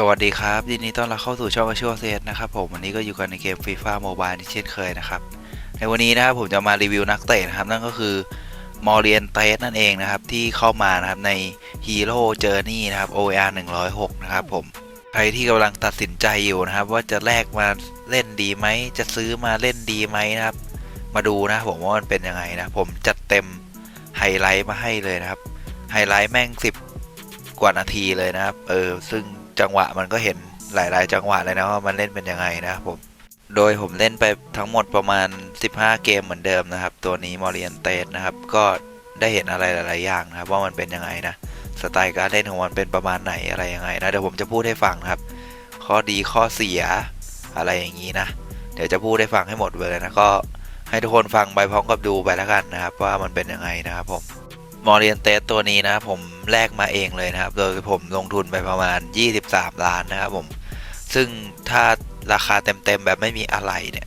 สวัสดีครับยินดีต้อนรับเข้าสู่ช่อง Virtual Set นะครับผมวันนี้ก็อยู่กันในเกม FIFA Mobile เช่นเคยนะครับ ในวันนี้นะครับผมจะมารีวิวนักเตะนะครับ นั่นก็คือมอร์เรียนเตสนั่นเองนะครับ ที่เข้ามานะครับใน Hero Journey นะครับ OAR 106 นะครับผมใครที่กำลังตัดสินใจอยู่นะครับ ว่าจะแลกมาเล่นดีไหม จะซื้อมาเล่นดีไหมนะครับ มาดูนะผมว่ามันเป็นยังไงนะผมจัดเต็มไฮไลท์มาให้เลยนะครับไฮไลท์แม่ง 10 กว่านาทีเลยนะครับ เออซึ่ง จังหวะมันก็เห็นหลาย ๆ จังหวะเลยนะว่ามันเล่นเป็นยังไงนะผม โดยผมเล่นไปทั้งหมดประมาณ 15 เกมเหมือนเดิมนะครับ ตัวนี้มอริเอนเตสนะครับ ก็ได้เห็นอะไรหลาย ๆ อย่างนะครับ ว่ามันเป็นยังไงนะสไตล์การเล่นของมันเป็นประมาณไหนอะไรยังไงนะเดี๋ยวผมจะพูดให้ฟังนะครับ ข้อดีข้อเสียอะไรอย่างนี้นะ เดี๋ยวจะพูดให้ฟังให้หมดเลยนะก็ให้ทุกคนฟังไปพร้อมกับดูไปแล้วกันนะครับ ว่ามันเป็นยังไงนะครับผม มอริเอนเตสตัวนี้นะผมแลกมาเองเลยนะครับ โดยผมลงทุนไปประมาณ 23 ล้านนะครับผม ซึ่งถ้าราคาเต็มๆแบบไม่มีอะไรเนี่ย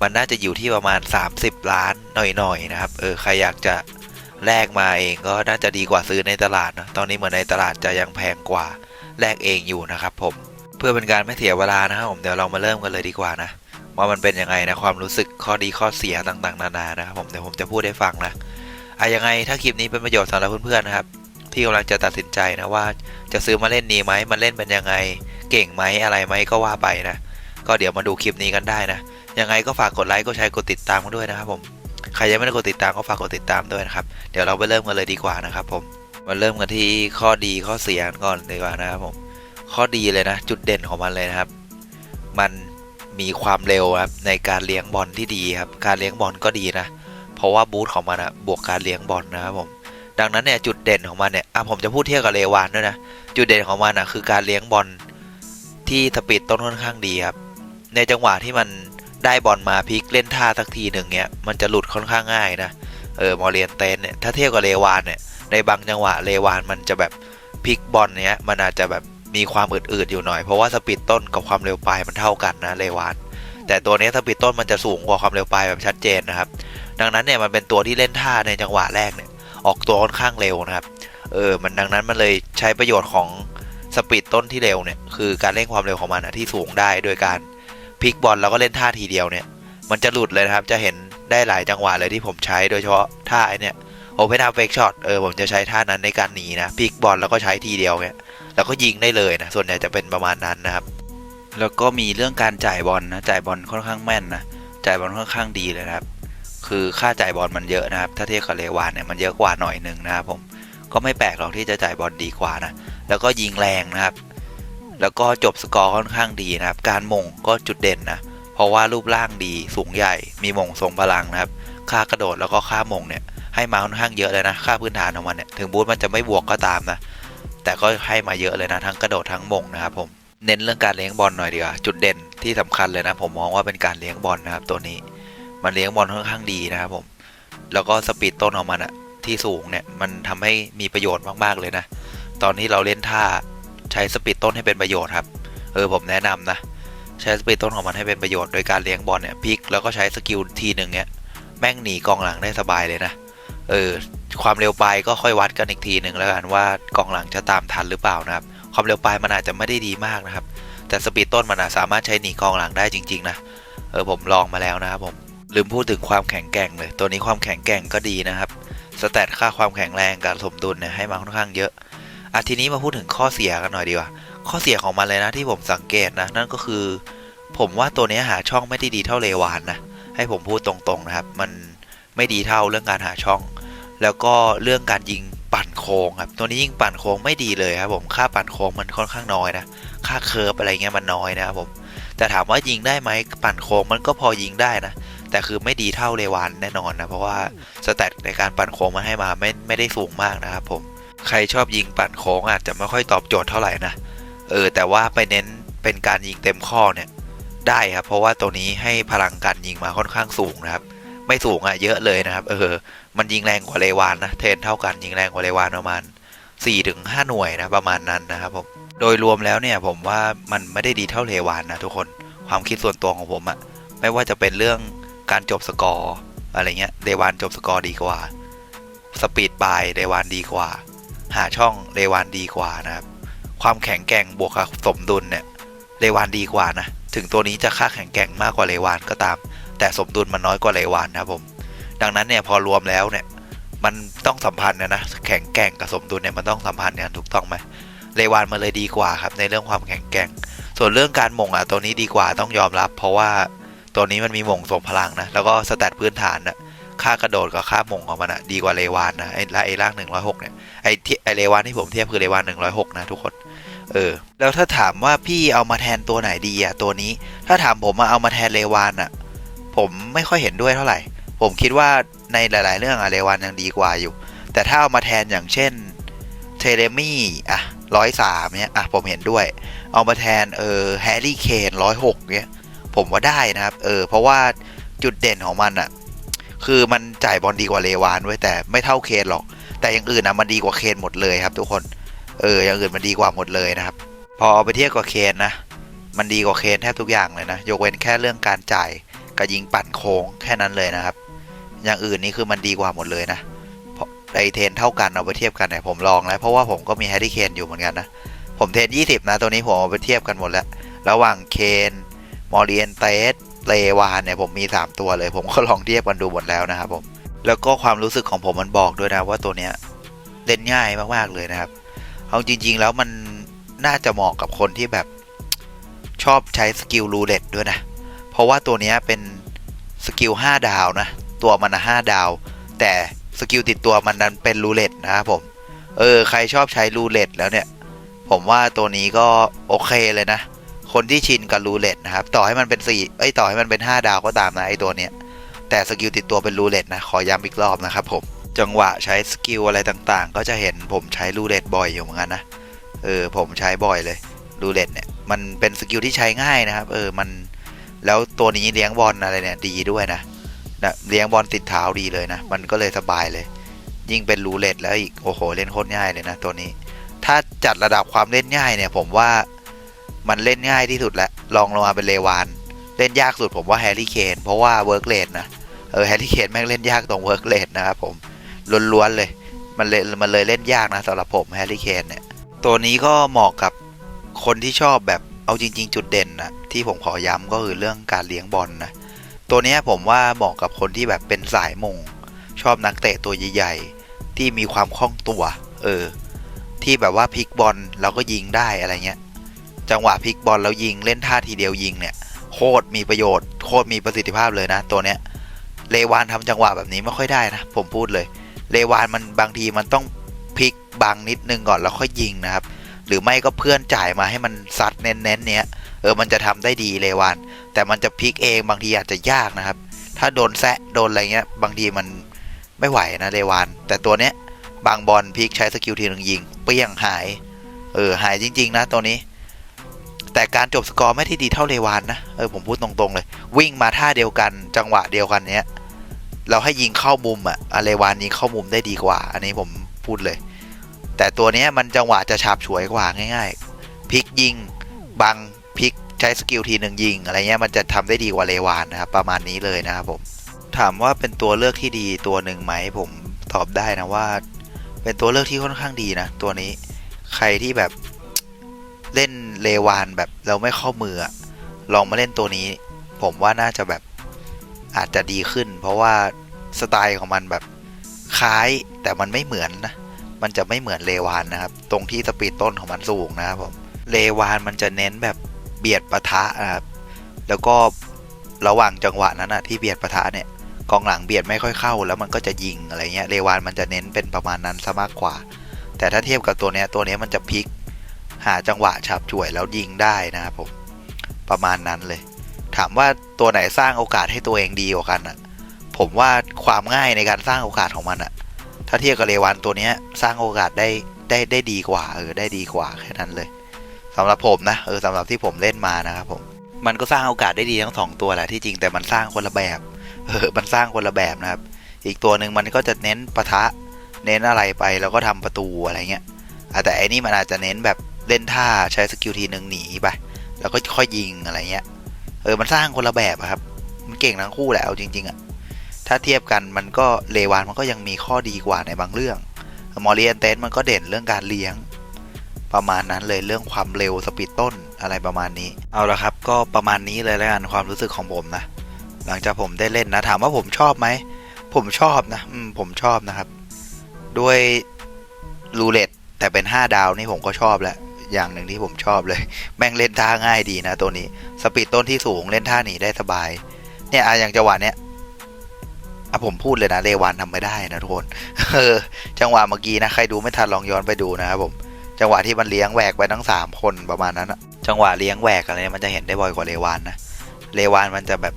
มันน่าจะอยู่ที่ประมาณ 30 ล้านหน่อยๆนะครับ เออ ใครอยากจะแลกมาเองก็น่าจะดีกว่าซื้อในตลาดนะตอนนี้เหมือนในตลาดจะยังแพงกว่าแลกเองอยู่นะครับผม เพื่อเป็นการไม่เสียเวลานะครับผม เดี๋ยวเรามาเริ่มกันเลยดีกว่านะ ว่ามันเป็นยังไงนะความรู้สึกข้อดีข้อเสียต่างๆ นานานะครับผม เดี๋ยวผมจะพูดให้ฟังนะ อะยังไงถ้าคลิปนี้เป็นประโยชน์สำหรับเพื่อนๆนะครับ ที่กำลังจะตัดสินใจนะว่าจะซื้อมาเล่นดีไหมมันเล่นเป็นยังไง เก่งไหมอะไรไหมก็ว่าไปนะ ก็เดี๋ยวมาดูคลิปนี้กันได้นะ ยังไงก็ฝากกดไลค์กดแชร์กดติดตามกันด้วยนะครับผมใครยังไม่ได้กดติดตามก็ฝากกดติดตามด้วยนะครับ เดี๋ยวเราไปเริ่มกันเลยดีกว่านะครับผมมาเริ่มกันที่ข้อดีข้อเสียกันก่อนดีกว่านะครับผมข้อดีเลยนะ จุดเด่นของมันเลยนะครับ มันมีความเร็วครับในการเลี้ยงบอลที่ดีครับ การเลี้ยงบอลก็ดีนะ ราะว่าบูทของมันอะบวกการเลี้ยงบอลนะครับผมดังนั้นเนี่ยจุดเด่นของมันเนี่ยอะผมจะพูดเทียบกับเลวานด้วยนะจุดเด่นของมันอะคือการเลี้ยงบอลที่สปีดต้นค่อนข้างดีครับในจังหวะที่มันได้บอลมาพลิกเล่นท่าสักทีหนึ่งเนี่ยมันจะหลุดค่อนข้างง่ายนะเออมอเรียนเตนเนี่ยถ้าเทียบกับเลวานเนี่ยในบางจังหวะเลวานมันจะแบบพลิกบอลเนี้ยมันอาจจะแบบมีความอืดๆอยู่หน่อยเพราะว่าสปีดต้นกับความเร็วปลายมันเท่ากันนะเลวานแต่ตัวนี้สปีดต้นมันจะสูงกว่าความเร็วปลายแบบชัดเจนนะครับ ดังนั้นเนี่ยมันเป็นตัวที่เล่นท่าในจังหวะแรกเนี่ยออกตัวค่อนข้างเร็วนะครับ เออ มันดังนั้นมันเลยใช้ประโยชน์ของสปีดต้นที่เร็วเนี่ยคือการเล่นความเร็วของมันอะที่สูงได้โดยการพลิกบอลแล้วก็เล่นท่าทีเดียวเนี่ย มันจะหลุดเลยนะครับ จะเห็นได้หลายจังหวะเลยที่ผมใช้โดยเฉพาะท่าเนี่ยโอเพนอาร์เฟกช็อตเออผมจะใช้ท่านั้นในการหนีนะพลิกบอลแล้วก็ใช้ทีเดียวเนี่ยแล้วก็ยิงได้เลยนะส่วนใหญ่จะเป็นประมาณนั้นนะครับ แล้วก็มีเรื่องการจ่ายบอลนะจ่ายบอลค่อนข้างแม่นนะจ่ายบอลค่อนข้างดีเลยนะครับ คือค่าจ่ายบอลมันเยอะนะครับ ถ้าเทียบกับเลวานเนี่ยมันเยอะกว่าหน่อยหนึ่งนะครับผมก็ไม่แปลกหรอกที่จะจ่ายบอลดีกว่านะแล้วก็ยิงแรงนะครับ แล้วก็จบสกอร์ค่อนข้างดีนะครับ การมงก็จุดเด่นนะเพราะว่ารูปร่างดีสูงใหญ่ มีมงทรงพลังนะครับ ค่ากระโดดแล้วก็ค่ามงเนี่ยให้มาค่อนข้างเยอะเลยนะค่าพื้นฐานของมันเนี่ยถึงบูธมันจะไม่บวกก็ตามนะแต่ก็ให้มาเยอะเลยนะทั้งกระโดดทั้งมงนะครับผมเน้นเรื่องการเลี้ยงบอลหน่อยดีกว่าจุดเด่นที่สำคัญเลยนะผมมองว่าเป็นการเลี้ยงบอลนะครับตัวนี้ มันเลี้ยงบอลค่อนข้างดีนะครับผม แล้วก็สปีดต้นของมันอะที่สูงเนี่ยมันทำให้มีประโยชน์มากๆเลยนะ ตอนที่เราเล่นท่าใช้สปีดต้นให้เป็นประโยชน์ครับ เออผมแนะนำนะ ใช้สปีดต้นของมันให้เป็นประโยชน์โดยการเลี้ยงบอลเนี่ยพลิกแล้วก็ใช้สกิลทีหนึ่งเนี่ยแม่งหนีกองหลังได้สบายเลยนะ เออความเร็วปลายก็ค่อยวัดกันอีกทีหนึ่งแล้วกันว่ากองหลังจะตามทันหรือเปล่านะครับ ความเร็วปลายมันอาจจะไม่ได้ดีมากนะครับ แต่สปีดต้นมันอาจสามารถใช้หนีกองหลังได้จริง ๆ นะ เออผมลองมาแล้วนะครับผม ลืมพูดถึงความแข็งแกร่งเลย ตัวนี้ความแข็งแกร่งก็ดีนะครับ สแตทค่าความแข็งแรงการสมดุลเนี่ยให้มาค่อนข้างเยอะอะทีนี้มาพูดถึงข้อเสียกันหน่อยดีกว่า ข้อเสียของมันเลยนะที่ผมสังเกตนะ นั่นก็คือ ผมว่าตัวนี้หาช่องไม่ได้ดีเท่าเลวานนะ ให้ผมพูดตรงๆนะครับ มันไม่ดีเท่าเรื่องการหาช่อง แล้วก็เรื่องการยิงปั่นโค้งครับ ตัวนี้ยิงปั่นโค้งไม่ดีเลยครับผมค่าปั่นโค้งมันค่อนข้างน้อยนะ ค่าเคิร์ฟอะไรเงี้ยมันน้อยนะครับผมแต่ถามว่ายิงได้ไหมปั่นโค้งมันก็พอยิงได้นะ แต่คือไม่ดีเท่าเลวานแน่นอนนะ เพราะว่าสแตทในการปั่นโค้งมันให้มาไม่ไม่ได้สูงมากนะครับผม ใครชอบยิงปั่นโค้งอาจจะไม่ค่อยตอบโจทย์เท่าไหร่นะ เออ แต่ว่าไปเน้นเป็นการยิงเต็มข้อเนี่ยได้ครับ เพราะว่าตัวนี้ให้พลังการยิงมาค่อนข้างสูงนะครับ ไม่สูงอะ่ะเยอะเลยนะครับ เออ มันยิงแรงกว่าเลวานนะเทนเท่ากันยิงแรงกว่าเลวานประมาณ4ถึง5หน่วยนะประมาณนั้นนะครับผมโดยรวมแล้วเนี่ยผมว่ามันไม่ได้ดีเท่าเลวานนะทุกคนความคิดส่วนตัวของผมอะไม่ว่าจะเป็นเรื่อง การจบสกอร์อะไรเงี้ยเลวานจบสกอร์ดีกว่า สปีดบายเลวานดีกว่า หาช่องเลวานดีกว่านะครับ ความแข็งแกร่งบวกกับสมดุลเนี่ยเลวานดีกว่านะ ถึงตัวนี้จะค่าแข็งแกร่งมากกว่าเลวานก็ตาม แต่สมดุลมันน้อยกว่าเลวานนะผม ดังนั้นเนี่ยพอรวมแล้วเนี่ยมันต้องสัมพันธ์นะนะแข็งแกร่งกับสมดุลเนี่ยมันต้องสัมพันธ์กันถูกต้องไหมเลวานมันเลยดีกว่าครับในเรื่องความแข็งแกร่ง ส่วนเรื่องการมงอะตัวนี้ดีกว่าต้องยอมรับ เพราะว่า ตัวนี้มันมีมงทรงพลังนะ แล้วก็สแตทพื้นฐานนะค่ากระโดดกับค่ามงของมันอะดีกว่าเลวานนะไอ้ไอ้ร่าง106เนี่ยไอ้ที่ไอ้เลวานที่ผมเทียบคือเลวาน106นะทุกคนเออแล้วถ้าถามว่าพี่เอามาแทนตัวไหนดีอะตัวนี้ ถ้าถามผมมาเอามาแทนเลวานอะผมไม่ค่อยเห็นด้วยเท่าไหร่ ผมคิดว่าในหลาย ๆ เรื่องอะเลวานยังดีกว่าอยู่ แต่ถ้าเอามาแทนอย่างเช่นเทเลมี่อะร้อยสามเนี้ยอะผมเห็นด้วย เอามาแทนเออแฮร์รี่เคนร้อยหกเนี้ย ผมว่าได้นะครับ เออ เพราะว่าจุดเด่นของมันอะคือมันจ่ายบอลดีกว่าเลวานด้วยแต่ไม่เท่าเคนหรอก แต่อย่างอื่นอะมันดีกว่าเคนหมดเลยครับทุกคน เออ อย่างอื่นมันดีกว่าหมดเลยนะครับ พอเอาไปเทียบกับเคนนะ มันดีกว่าเคนแทบทุกอย่างเลยนะ ยกเว้นแค่เรื่องการจ่ายกับยิงปั่นโค้งแค่นั้นเลยนะครับ อย่างอื่นนี่คือมันดีกว่าหมดเลยนะเพราะไอเทนเท่ากันเอาไปเทียบกันเนี่ยผมลองแล้ว เพราะว่าผมก็มีแฮร์รี่เคนอยู่เหมือนกันนะ ผมเทน 20 นะตัวนี้ผมเอาไปเทียบกันหมดแล้ว ระหว่างเคน มอริเอนเตสเลวานเนี่ยผมมี 3 ตัวเลย ผมก็ลองเทียบกันดูหมดแล้วนะครับผม แล้วก็ความรู้สึกของผมมันบอกด้วยนะว่าตัวเนี้ยเล่นง่ายมากๆเลยนะครับ เอาจริง ๆ แล้วมันน่าจะเหมาะกับคนที่แบบชอบใช้สกิลรูเล็ตด้วยนะ เพราะว่าตัวนี้เป็นสกิล5ดาวนะ ตัวมันนะ5ดาว แต่สกิลติดตัวมันนั้นเป็นรูเล็ตนะครับผม เออ ใครชอบใช้รูเล็ตแล้วเนี่ย ผมว่าตัวนี้ก็โอเคเลยนะ คนที่ชินกับรูเล็ตนะครับ ต่อให้มันเป็นสี่เอ้ต่อให้มันเป็น 5 ดาวก็ตามนะไอตัวเนี้ย แต่สกิลติดตัวเป็นรูเล็ตนะ ขอย้ำอีกรอบนะครับผม จังหวะใช้สกิลอะไรต่างๆ ก็จะเห็นผมใช้รูเล็ตบ่อยอยู่เหมือนกันนะ เออ ผมใช้บ่อยเลยรูเล็ตเนี่ย มันเป็นสกิลที่ใช้ง่ายนะครับ เออ มัน แล้วตัวนี้เลี้ยงบอลอะไรเนี่ยดีด้วยนะนะเลี้ยงบอลติดเท้าดีเลยนะ มันก็เลยสบายเลย ยิ่งเป็นรูเล็ตแล้วอีก โอ้โห เล่นโคตรง่ายเลยนะ ตัวนี้ ถ้าจัดระดับความเล่นง่ายเนี่ย ผมว่า มันเล่นง่ายที่สุดแล้วลองลงมาเป็นเลวาน เล่นยากสุดผมว่าแฮร์รี่เคนเพราะว่าเวิร์กเลดนะเออแฮร์รี่เคนแม่งเล่นยากตรงเวิร์กเลดนะครับผมล้วนๆเลย มันเลยมันเลยเล่นยากนะสำหรับผมแฮร์รี่เคนเนี่ยตัวนี้ก็เหมาะกับคนที่ชอบแบบเอาจริง ๆ จุดเด่นนะที่ผมขอย้ำก็คือเรื่องการเลี้ยงบอลนะตัวนี้ผมว่าเหมาะกับคนที่แบบเป็นสายมง ชอบนักเตะตัวใหญ่ๆที่มีความคล่องตัว เออ ที่แบบว่าพลิกบอลแล้วก็ยิงได้อะไรเงี้ย จังหวะพลิกบอลแล้วยิงเล่นท่าทีเดียวยิงเนี่ยโคตรมีประโยชน์โคตรมีประสิทธิภาพเลยนะ ตัวเนี้ยเลวานทำจังหวะแบบนี้ไม่ค่อยได้นะ ผมพูดเลย เลวานมันบางทีมันต้องพลิกบังนิดนึงก่อนแล้วค่อยยิงนะครับ หรือไม่ก็เพื่อนจ่ายมาให้มันซัดเน้นๆเนี้ยเออมันจะทำได้ดีเลวาน แต่มันจะพลิกเองบางทีอาจจะยากนะครับ ถ้าโดนแซะโดนอะไรเงี้ยบางทีมันไม่ไหวนะเลวาน แต่ตัวเนี้ยบางบอลพลิกใช้สกิลทีนึงยิงเปี้ยงหาย เออหายจริง ๆ นะตัวนี้ แต่การจบสกอร์ไม่ที่ดีเท่าเลวานนะ เออผมพูดตรงๆเลย วิ่งมาท่าเดียวกันจังหวะเดียวกันเนี้ย เราให้ยิงเข้ามุมอะอเลวานยิงเข้ามุมได้ดีกว่า อันนี้ผมพูดเลย แต่ตัวเนี้ยมันจังหวะจะฉาบฉวยกว่าง่าย ๆพลิกยิงบังพลิกใช้สกิลทีหนึ่งยิงอะไรเงี้ยมันจะทำได้ดีกว่าเลวานนะครับประมาณนี้เลยนะครับผมถามว่าเป็นตัวเลือกที่ดีตัวหนึ่งไหมผมตอบได้นะว่า เป็นตัวเลือกที่ค่อนข้างดีนะ ตัวนี้ใครที่แบบ เล่นเลวานแบบเราไม่เข้ามือลองมาเล่นตัวนี้ ผมว่าน่าจะแบบอาจจะดีขึ้น เพราะว่าสไตล์ของมันแบบคล้ายแต่มันไม่เหมือนนะ มันจะไม่เหมือนเลวานนะครับ ตรงที่สปีดต้นของมันสูงนะครับผมเลวานมันจะเน้นแบบเบียดปะทะนะครับแล้วก็ระหว่างจังหวะนั้นนะที่เบียดปะทะเนี่ยกองหลังเบียดไม่ค่อยเข้า แล้วมันก็จะยิงอะไรเงี้ยเลวานมันจะเน้นเป็นประมาณนั้นซะมากกว่า แต่ถ้าเทียบกับตัวเนี้ยตัวเนี้ยมันจะพลิก หาจังหวะฉับฉวยแล้วยิงได้นะครับผมประมาณนั้นเลย ถามว่าตัวไหนสร้างโอกาสให้ตัวเองดีกว่ากันอะผมว่าความง่ายในการสร้างโอกาสของมันอะถ้าเทียบกับเลวานตัวเนี้ย สร้างโอกาสได้ได้ได้ดีกว่าเออได้ดีกว่าแค่นั้นเลยสำหรับผมนะเออสำหรับที่ผมเล่นมานะครับผมมันก็สร้างโอกาสได้ดีทั้งสองตัวแหละที่จริงแต่มันสร้างคนละแบบเออมันสร้างคนละแบบนะครับ อีกตัวหนึ่งมันก็จะเน้นปะทะ เน้นอะไรไปแล้วก็ทำประตูอะไรเงี้ยแต่อันนี้มันอาจจะเน้นแบบ เล่นท่าใช้สกิลทีหนึ่งหนีไป แล้วก็ค่อยยิงอะไรเงี้ย เออมันสร้างคนละแบบครับ มันเก่งทั้งคู่แหละเอาจริง ๆอะถ้าเทียบกันมันก็เลวานมันก็ยังมีข้อดีกว่าในบางเรื่องมอริเอนเตสมันก็เด่นเรื่องการเลี้ยง ประมาณนั้นเลยเรื่องความเร็วสปีดต้นอะไรประมาณนี้ เอาละครับก็ประมาณนี้เลยแล้วกันความรู้สึกของผมนะ หลังจากผมได้เล่นนะถามว่าผมชอบไหม ผมชอบนะอืมผมชอบนะครับ ด้วยรูเล็ตแต่เป็น 5 ดาวนี่ผมก็ชอบแล้ว อย่างหนึ่งที่ผมชอบเลย แม่งเล่นท่าง่ายดีนะตัวนี้ สปีดต้นที่สูงเล่นท่าหนีได้สบาย เนี่ยอะอย่างจังหวะเนี้ยอะผมพูดเลยนะเรวานทำไม่ได้นะทุกคนเออจังหวะเมื่อกี้นะใครดูไม่ทันลองย้อนไปดูนะครับผม จังหวะที่มันเลี้ยงแหวกไปทั้งสามคนประมาณนั้นอะจังหวะเลี้ยงแหวกอะไรเนี่ยมันจะเห็นได้บ่อยกว่าเรวานนะเรวานมันจะแบบ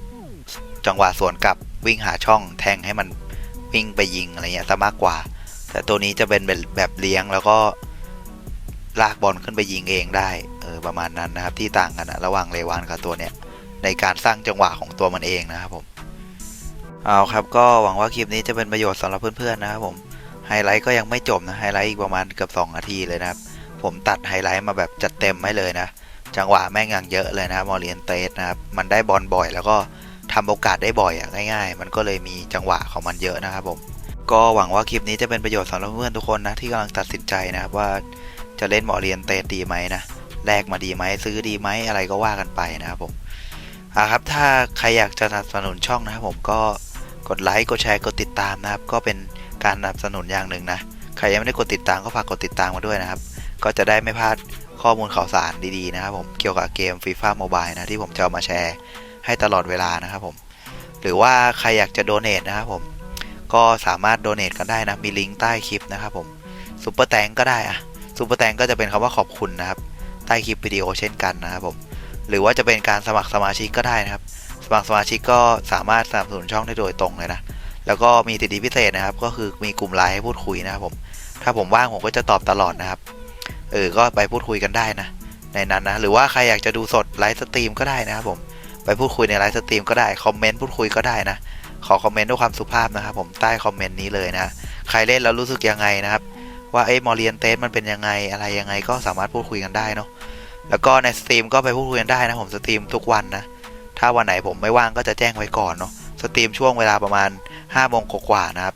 จังหวะสวนกลับวิ่งหาช่องแทงให้มันวิ่งไปยิงอะไรเงี้ยซะมากกว่า แต่ตัวนี้จะเป็นแบบแบบเลี้ยงแล้วก็ ลากบอลขึ้นไปยิงเองได้เออประมาณนั้นนะครับ ที่ต่างกันนะระหว่างเรวานกับตัวเนี้ยในการสร้างจังหวะของตัวมันเองนะครับผมเอาครับก็หวังว่าคลิปนี้จะเป็นประโยชน์สำหรับเพื่อนๆนะครับผมไฮไลท์ก็ยังไม่จบนะไฮไลท์อีกประมาณเกือบ2นาทีเลยนะครับ ผมตัดไฮไลท์มาแบบจัดเต็มให้เลยนะ จังหวะแม่งอย่างเยอะเลยนะมอริเอนเตสนะครับมันได้บอลบ่อย แล้วก็ทำโอกาสได้บ่อยอะง่าย ๆ มันก็เลยมีจังหวะของมันเยอะนะครับผมก็หวังว่าคลิปนี้จะเป็นประโยชน์สำหรับเพื่อนทุกคนนะที่กำลังตัดสินใจนะครับว่า จะเล่นหมอริเอนเตดีไหมนะแลกมาดีไหมซื้อดีไหมอะไรก็ว่ากันไปนะครับผมอ่าครับถ้าใครอยากจะสนับสนุนช่องนะครับผมก็กดไลค์กดแชร์กดติดตามนะครับ ก็เป็นการสนับสนุนอย่างหนึ่งนะใครยังไม่ได้กดติดตามก็ฝากกดติดตามมาด้วยนะครับ ก็จะได้ไม่พลาดข้อมูลข่าวสารดีๆนะครับผมเกี่ยวกับเกม FIFA Mobile นะที่ผมจะเอามาแชร์ให้ตลอดเวลานะครับผมหรือว่าใครอยากจะโดเน a นะครับผมก็สามารถโดเน a กันได้นะมีลิงก์ใต้คลิปนะครับผมซูเปอร์แตงก็ได้อะ ซูเปอร์แตงก็จะเป็นคำว่าขอบคุณนะครับ ใต้คลิปวิดีโอเช่นกันนะครับผม หรือว่าจะเป็นการสมัครสมาชิกก็ได้นะครับ สมัครสมาชิกก็สามารถสนับสนุนช่องได้โดยตรงเลยนะ แล้วก็มีสิทธิพิเศษนะครับ ก็คือมีกลุ่มไลน์ให้พูดคุยนะครับผม ถ้าผมว่างผมก็จะตอบตลอดนะครับ เออ ก็ไปพูดคุยกันได้นะ ในนั้นนะ หรือว่าใครอยากจะดูสดไลฟ์สตรีมก็ได้นะครับผม ไปพูดคุยในไลฟ์สตรีมก็ได้ คอมเมนต์พูดคุยก็ได้นะ ขอคอมเมนต์ด้วยความสุภาพนะครับผม ใต้คอมเมนต์นี้เลยนะ ใครเล่นแล้วรู้สึกยังไงนะครับ ว่าเอ้มอริเอนเตสมันเป็นยังไงอะไรยังไงก็สามารถพูดคุยกันได้เนาะแล้วก็ในสตรีมก็ไปพูดคุยกันได้นะผมสตรีมทุกวันนะถ้าวันไหนผมไม่ว่างก็จะแจ้งไว้ก่อนเนาะสตรีมช่วงเวลาประมาณ5โมงกว่าๆนะครับ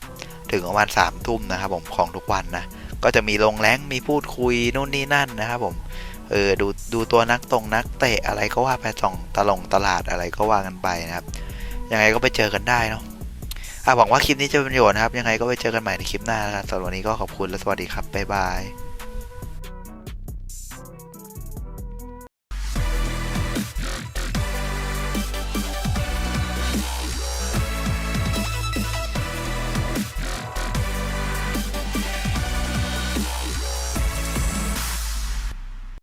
ถึงประมาณ3ทุ่มนะครับผมของทุกวันนะก็จะมีลงแรงมีพูดคุยนู่นนี่นั่นนะครับผมเออดูดูตัวนักตรงนักเตะอะไรก็ว่าไปส่องตลงตลาดอะไรก็ว่ากันไปนะครับยังไงก็ไปเจอกันได้เนาะอะ หวังว่าคลิปนี้จะเป็นประโยชน์นะครับ ยังไงก็ไปเจอกันใหม่ในคลิปหน้านะครับสำหรับวันนี้ก็ขอบคุณและสวัสดีครับบ๊ายบาย